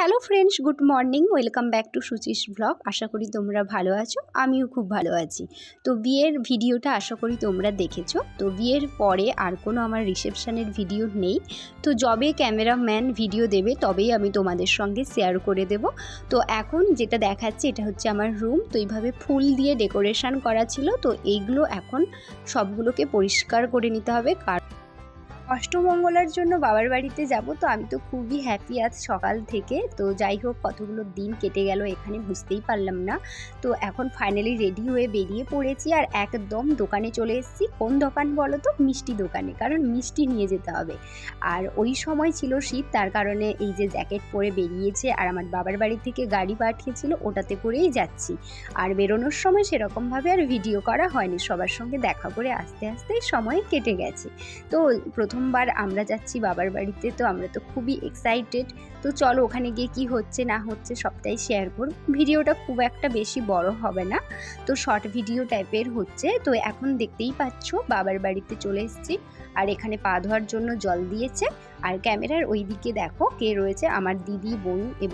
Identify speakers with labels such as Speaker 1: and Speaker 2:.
Speaker 1: Hello friends good morning welcome back to Suchi's blog আশা করি তোমরা ভালো আছো, আমিও খুব ভালো আছি। তো বিয়ের ভিডিওটা আশা করি তোমরা দেখেছ। তো বিয়ের পরে আর কোনো আমার রিসেপশানের ভিডিও নেই। তো যবে ক্যামেরাম্যান ভিডিও দেবে, তবেই আমি তোমাদের সঙ্গে শেয়ার করে দেব। তো এখন যেটা দেখাচ্ছে, এটা হচ্ছে আমার রুম তো এইভাবে ফুল দিয়ে ডেকোরেশন করা ছিল। তো এইগুলো এখন সবগুলোকে পরিষ্কার করে নিতে হবে। কারণ অষ্টমঙ্গলার জন্য বাবার বাড়িতে যাব, তো আমি তো খুবই হ্যাপি আজ সকাল থেকে। তো যাই হোক, কতগুলো দিন কেটে গেল, এখানে বুঝতেই পারলাম না। তো এখন ফাইনালি রেডি হয়ে বেরিয়ে পড়েছি আর একদম দোকানে চলে এসেছি। কোন দোকান বলো তো? মিষ্টি দোকানে, কারণ মিষ্টি নিয়ে যেতে হবে। আর ওই সময় ছিল শীত, তার কারণে এই যে জ্যাকেট পরে বেরিয়েছে আর আমার বাবার বাড়ি থেকে গাড়ি পাঠিয়েছিল, ওটাতে করেই যাচ্ছি। আর বেরোনোর সময় সেরকমভাবে আর ভিডিও করা হয়নি, সবার সঙ্গে দেখা করে আস্তে আস্তে সময় কেটে গেছে। তো প্রথমবার আমরা যাচ্ছি বাবার বাড়িতে, তো আমরা তো খুবই এক্সাইটেড তো চলো ওখানে গিয়ে কি হচ্ছে না হচ্ছে সবটাই শেয়ার করব। ভিডিওটা খুব একটা বেশি বড় হবে না, তো শর্ট ভিডিও টাইপের হচ্ছে। তো এখন দেখতেই পাচ্ছ বাবার বাড়িতে চলে এসেছি, আর এখানে পা ধোয়ার জন্য জল দিয়েছে। আর ক্যামেরার ওই দিকে দেখো কে রয়েছে, আমার দিদি বোন এবং